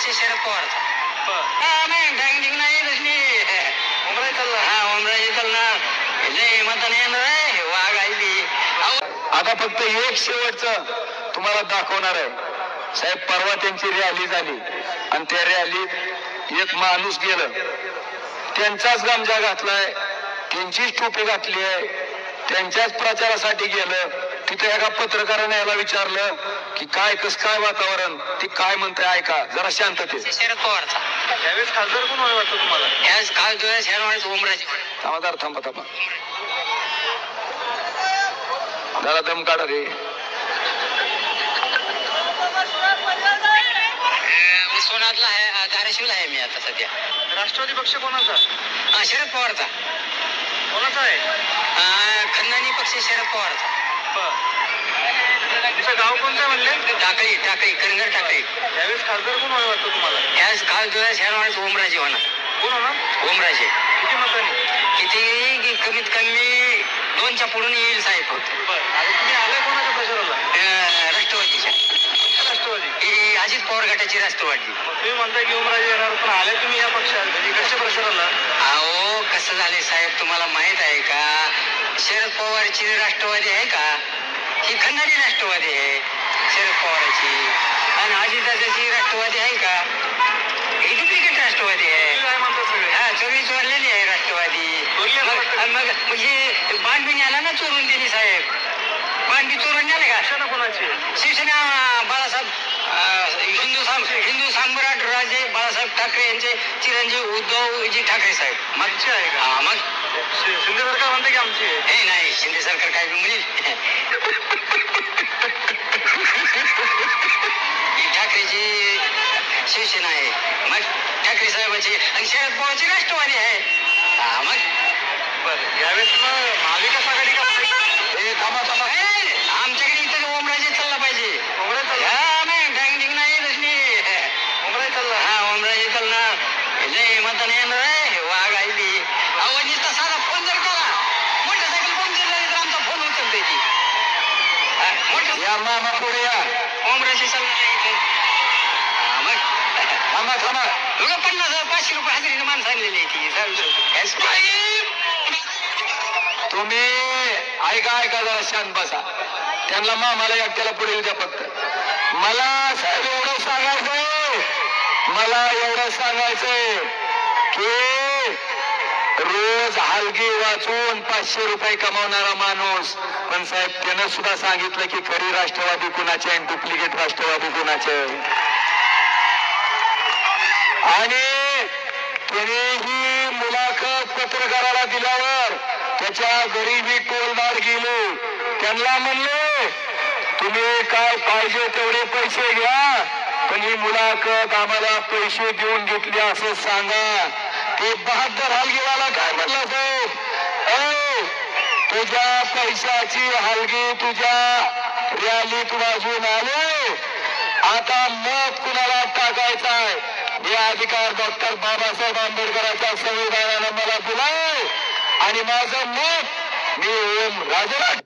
शरद पवारचा बर. हा नाही डांग नाही उमराई हा येणार आहे वाघ आहे ती. आता फक्त एक शेवटचं तुम्हाला दाखवणार आहे. साहेब परवा त्यांची रॅली झाली. आणि त्या रॅलीत एक माणूस गेलं. त्यांचाच गमजा घातलाय. त्यांचीच टोपी घातली आहे. त्यांच्याच प्रचारासाठी गेलं. तिथे एका पत्रकाराने याला विचारलं की काय कस काय वातावरण? ती काय म्हणते ऐका जरा शांतते शरद पवारचा. त्यावेळेस खासदार कोण व्हायला वाटतं तुम्हाला? ह्याच काल जो आहे शहर ओमराजे थांबा थांबा थांबा. जरा दम काढा रे. मी सोनातला आहे धाराशिवला आहे मी आता सध्या. राष्ट्रवादी पक्ष कोणाचा? हा, शरद पवारचा. कोणाचा आहे? खंदानी पक्ष शरद पवारचा. तुमचं गाव कोणतं म्हणले? टाकळी टाकळी करंगर टाकळी त्यावेळेस खासदार कोण व्हायला वाटतं तुम्हाला? ह्याच आहे शहर ओमराजे होणार. कोण होणार? ओमराजे. किती मतांनी? किती कमीत कमी दोनच्या पुढून येईल साहेब फक्त बर आता तुम्ही आलाय कोणाच्या प्रचाराला अं, राष्ट्रवादीच्या राष्ट्रवादी ही अजित पवार गटाची राष्ट्रवादी तुम्ही म्हणताय की ओमराजे येणार पण आले तुम्ही या पक्षात? म्हणजे कशा प्रचाराला अहो कसं झाले साहेब तुम्हाला माहीत आहे का? शरद पवारची राष्ट्रवादी आहे का? ही खंडारी राष्ट्रवादी आहे शरद पवाराची. आणि अजितदादाची राष्ट्रवादी आहे का? ही डुप्लिकेट राष्ट्रवादी आहे. म्हणता हा चोरी चोरलेली आहे राष्ट्रवादी. मग म्हणजे बाणबी आला ना चोरून त्यांनी साहेब? बाणबी चोरून नेले का? शिवसेना बाळासाहेब राजे ठाकरे यांचे चिरंजीव उद्धवजी ठाकरे साहेब. मग? मागची आहे का? हा, मग? शि- शिंदे सरकार म्हणते की आमची आहे. हे नाही शिंदे सरकार काय बी म्हणेल ही ठाकरेची शिवसेना आहे. मग? ठाकरे साहेबाची आणि शरद पवारची राष्ट्रवादी आहे हा, मग बरं यावेळेस मग महाविकास आघाडी का ए थांबा थांबा हे, आमच्याकडे इथं ओमराजे चालला पाहिजे ओमराई चालला हा नाही डांग नाही दुसरी ओमराई चालला हा ओमराजे चालणार लय मतदान येणार आहे हे वाघ आहे ती अहो नुसता साधा फोन जर केला मोटरसायकल फोन जर झाली तर आमचा फोन उचलते ती हा, मोटर या मामा पुढे या ओमराजे मग थांबा थांबा बघा पन्नास पाचशे रुपये हजेरीने माणसं आणलेली आहे ती. तुम्ही ऐका ऐका जरा शांत बसा त्यांना मामाला एकट्याला पुढे द्या फक्त मला साहेब एवढं सांगायचंय मला एवढं सांगायचंय की रोज हलगी वाचून पाचशे रुपये कमावणारा माणूस. पण साहेब त्यानं सुद्धा सांगितलं की खरी राष्ट्रवादी कुणाचे आणि डुप्लिकेट राष्ट्रवादी कुणाचे आणि त्याने ही मुलाखत पत्रकाराला दिल्यावर त्याच्या गरीबी टोलदार गेलो. त्यांना म्हणले तुम्ही काय पाहिजे तेवढे पैसे घ्या पण ही मुलाखत आम्हाला पैसे देऊन घेतली असं सांगा. ते बहादर हलगीवाला काय म्हणला साहेब "अहो, तुझ्या पैशाची हलगी तुझ्या रॅलीत वाजून आली. आता मत कुणाला टाकायचा आहे? हे अधिकार डॉक्टर बाबासाहेब आंबेडकरांच्या संविधानानं मला दिलाय. आणि माझं मत मी ओम राजराज